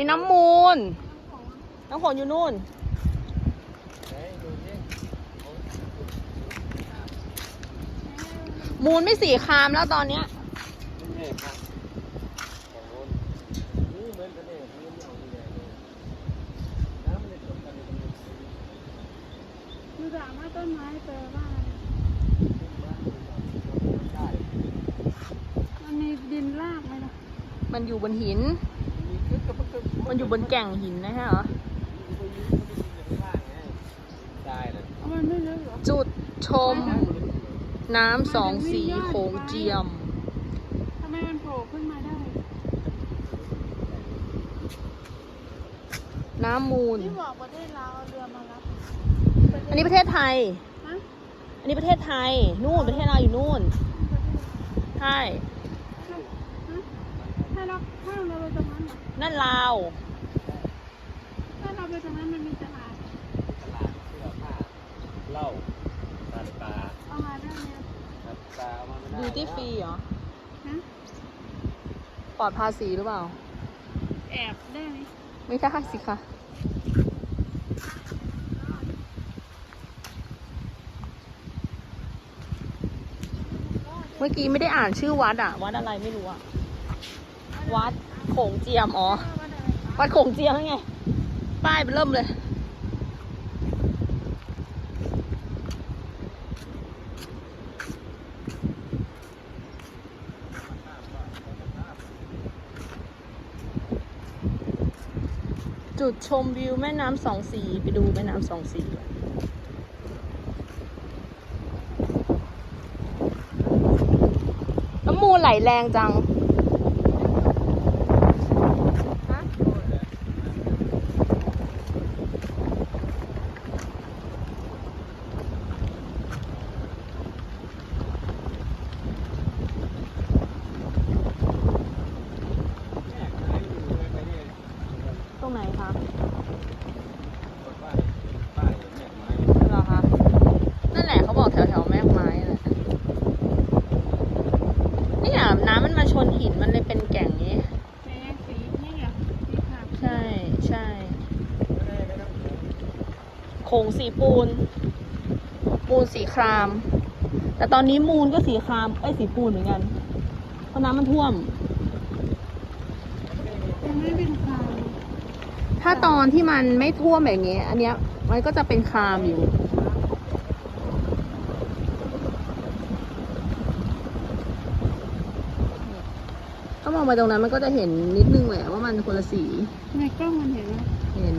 นี่น้ำมูล น้ำฝนอยู่นู่น มูลไม่สีครามแล้วตอนเนี้ยคือสามารถต้นไม้แปลว่ามันมีดินรากไหมล่ะมันอยู่บนหิน มันอยู่บนแก่งหินนะฮะเหรอเอามันไม่ลึกเหรอจุดชม น้ำสองสีโขงเจียม ทำไมมันโผล่ขึ้นมาได้น้ำมูล ที่บอกประเทศลาวเอาเรือมารับอันนี้ประเทศไทย ฮะอันนี้ประเทศไทย นู่นประเทศเราวอยู่นู่น ใช่ถ้า เราถ้าเราไปตรงนั้นเหรอนั่นลาว ถ้าเราไปตรงนั้นมันมีตลาดเหล้านาฬิกาเอามาได้ไหมนาฬิกาเอามาไม่ได้บิวตี้ฟรีเหรอฮะปลอดภาษีหรือเปล่า แอบได้ไหมไม่ใช่สิคะ เมื่อกี้ไม่ได้อ่านชื่อวัดอะวัดอะไรไม่รู้อะ วัดโขงเจียมอ๋อ วัดโขงเจียมไง ป้ายเริ่มเลย จุดชมวิวแม่น้ำสองสี ไปดูแม่น้ำสองสีก่อนน้ำมูไหลแรงจัง ตรงไหนคะเหรอคะ นั่นแหละเขาบอกแถวแถวๆแม่กไม้แหละเนี่ยน้ำมันมาชนหินมันเลยเป็นแก่งนี้ แม่สีนี่เหรอสีขาว ใช่ใช่ โขงสีปูน ปูนสีคราม แต่ตอนนี้มูลก็สีครามเอ้ยสีปูนเหมือนกัน เพราะน้ำมันท่วม ยังไม่เป็นขาวถ้าตอนที่มันไม่ท่วมแบบนี้ อันเนี้ยมันก็จะเป็นครามอยู่ถ้ามองไปตรงนั้นมันก็จะเห็นนิดนึงแหละว่ามันคนละสี ในกล้องมันเห็นไหมเห็น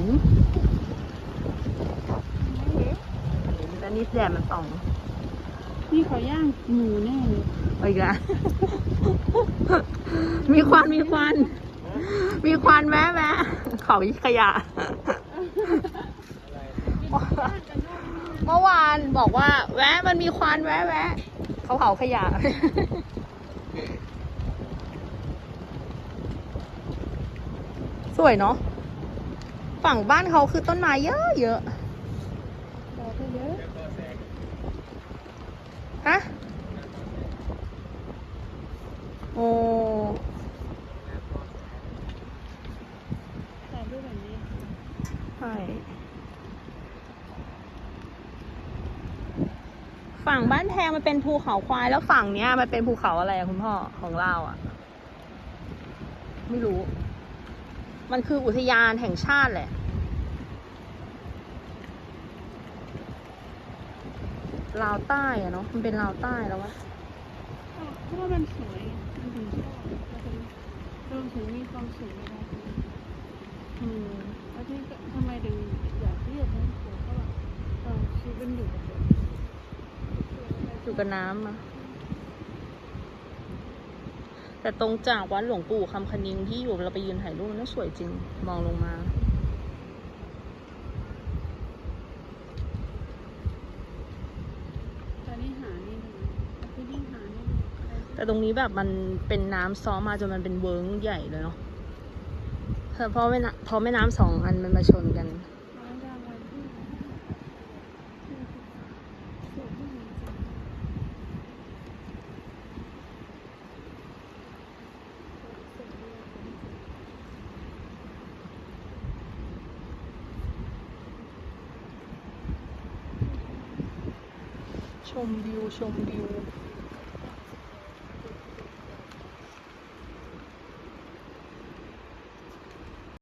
แต่นิดแดดมันส่องนี่เขาย่างหมูแน่เลยไปอีกแล้ว มีควันมีควัน มีควันแวะแวะเขาขยะ เมื่อวานบอกว่า แวะมันมีควันแวะแวะเขาเผาขยะ สวยเนาะ ฝั่งบ้านเขาคือต้นไม้เยอะเยอะ ต่อไปเยอะ ฮะ โอ้แต่รูปแบบนี้ใช่ฝั่งบ้านแพงมันเป็นภูเขาควายแล้วฝั่งเนี้ยมันเป็นภูเขาอะไรอะคุณพ่อของเราอะไม่รู้ มันคืออุทยานแห่งชาติแหละ ลาวใต้อะเนาะมันเป็นลาวใต้แล้ววะเพราะว่ามันสวยมันถึงชอบแล้วเป็นรวมถึงมีความสุขเวลาดูอืมแล้วที่ทำไมถึงอยากเรียกนะผมก็แบบเออชีวิตมันอยู่กับเด็กอยู่กับน้ำอะแต่ตรงจากวัดหลวงปู่คำคณิงที่อยู่เราไปยืนถ่ายรูปมันน่าสวยจริง มองลงมา แต่ตรงนี้แบบมันเป็นน้ำซ้อมมาจนมันเป็นเวิ้งใหญ่เลยเนาะเพราะแม่น้พอแม่น้ำสองอันมันมาชนกัน ชมวิวชมวิว